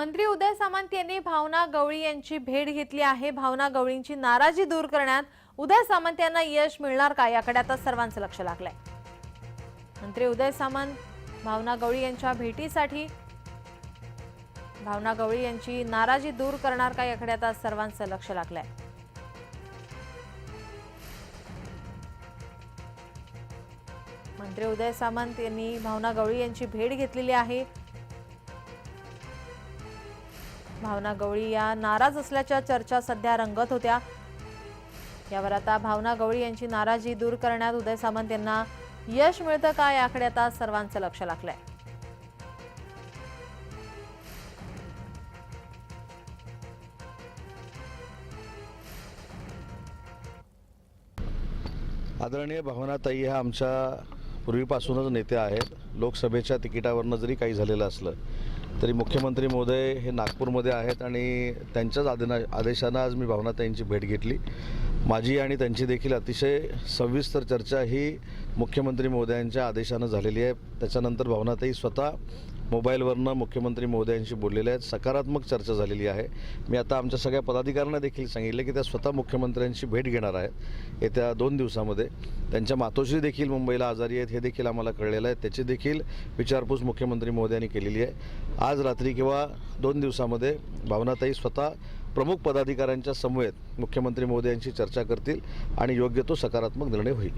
मंत्री उदय सामंत यांनी भावना गवळी यांची भेट घेतली आहे. भावना गवळींची नाराजी दूर करण्यात उदय सामंत यांना यश मिळणार का याकडे आता सर्वांचं लक्ष लागलंय. मंत्री उदय सामंत भावना गवळी यांच्या भेटीसाठी भावना गवळी यांची नाराजी दूर करणार का याकडे आता सर्वांचं लक्ष लागलंय. मंत्री उदय सामंत यांनी भावना गवळी यांची भेट घेतलेली आहे. भावना गवळी या नाराज असल्याच्या चर्चा सध्या रंगत होत्या. यावर आता भावना गवळी यांची नाराजी दूर करण्यात उदय सामंत यांना यश मिळतं का याकडे आता सर्वांचं लक्ष लागलंय. आदरणीय भावनाताई ह्या आमच्या पूर्वीपासूनच नेते आहेत. लोकसभेच्या तिकिटावरनं जरी काही झालेलं असलं तरी मुख्यमंत्री महोदय हे नागपूरमध्ये आहेत आणि त्यांच्याच आदेना आदेशानं आज मी भावनाताईंची भेट घेतली. माझी आणि त्यांची देखील अतिशय सविस्तर चर्चा ही मुख्यमंत्री महोदयांच्या आदेशानं झालेली आहे. त्याच्यानंतर भावनाताई स्वतः मोबाईलवरनं मुख्यमंत्री महोदयांशी बोललेल्या आहेत. सकारात्मक चर्चा झालेली आहे. मी आता आमच्या सगळ्या पदाधिकाऱ्यांना देखील सांगितले की त्या स्वतः मुख्यमंत्र्यांशी भेट घेणार आहेत. येत्या दोन दिवसामध्ये. त्यांच्या मातोश्री देखील मुंबईला आजारी आहेत हे देखील आम्हाला कळलेलं आहे. त्याची देखील विचारपूस मुख्यमंत्री महोदयांनी केलेली आहे. आज रात्री किंवा दोन दिवसामध्ये भावनाताई स्वतः प्रमुख पदाधिकाऱ्यांच्या समवेत मुख्यमंत्री महोदयांशी चर्चा करतील आणि योग्य तो सकारात्मक निर्णय होईल.